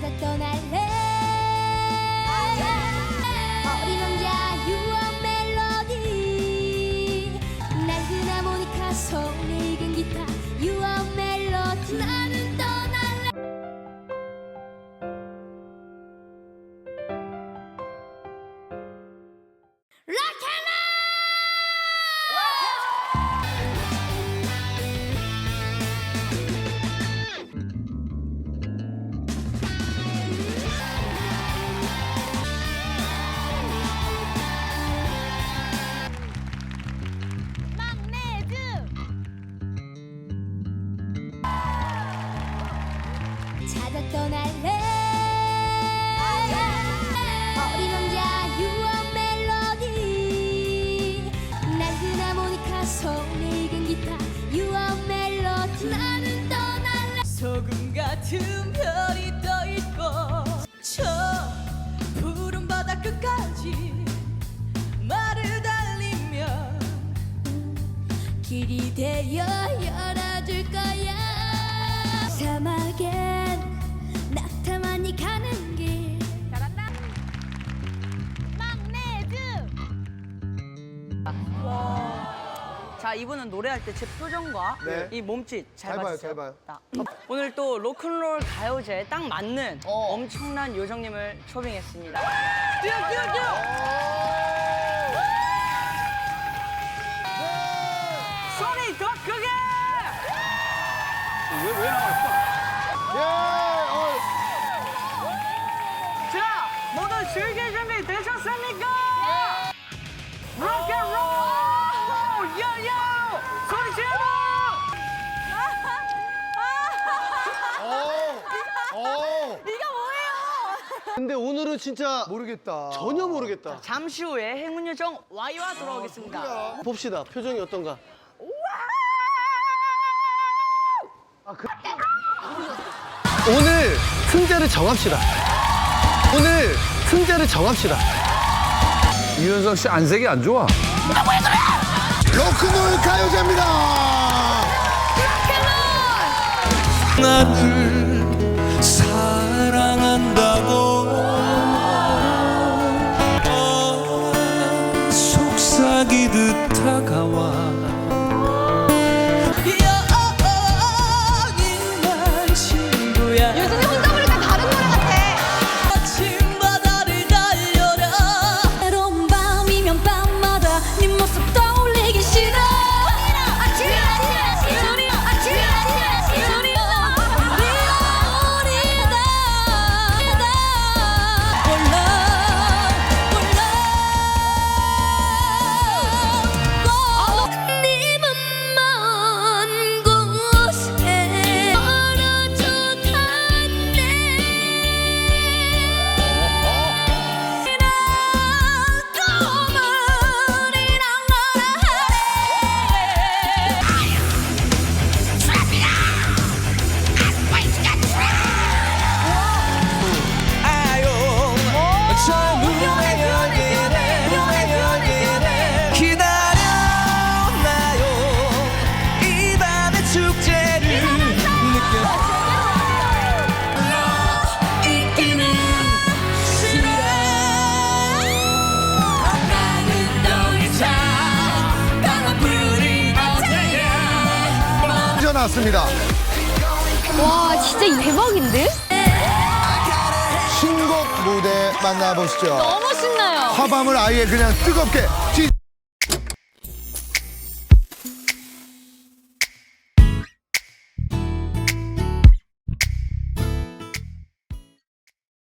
찾아 떠 떠날래? 어린 왕자 유언 멜로디. 낡은 하모니카 손에 익은 기타 유언 멜로디. 나는 떠날래. 소금 같은 별이 떠 있고 저 푸른 바다 끝까지 말을 달리며 길이 되어 열어줄 거야 자 이분은 노래할 때 제 표정과 네. 이 몸짓 잘, 잘 봐요, 봤어요. 잘 봐요. 자, 오늘 또 로큰롤 가요제에 딱 맞는 어. 엄청난 요정님을 초빙했습니다. 뛰어 뛰어 뛰어! 소리 더 크게! 예, 어, 자 모두 즐길 준비 되셨 근데 오늘은 진짜 모르겠다. 전혀 모르겠다. 잠시 후에 행운 요정 와이와 돌아오겠습니다. 봅시다. 표정이 어떤가. 아, 그... 오늘 승자를 정합시다. 오늘 승자를 정합시다. 이현석 씨 안색이 안 좋아. 로큰롤 가요제입니다. 나 나왔습니다. 와 진짜 대박인데? 신곡 무대 만나보시죠. 너무 신나요 화밤을 아예 그냥 뜨겁게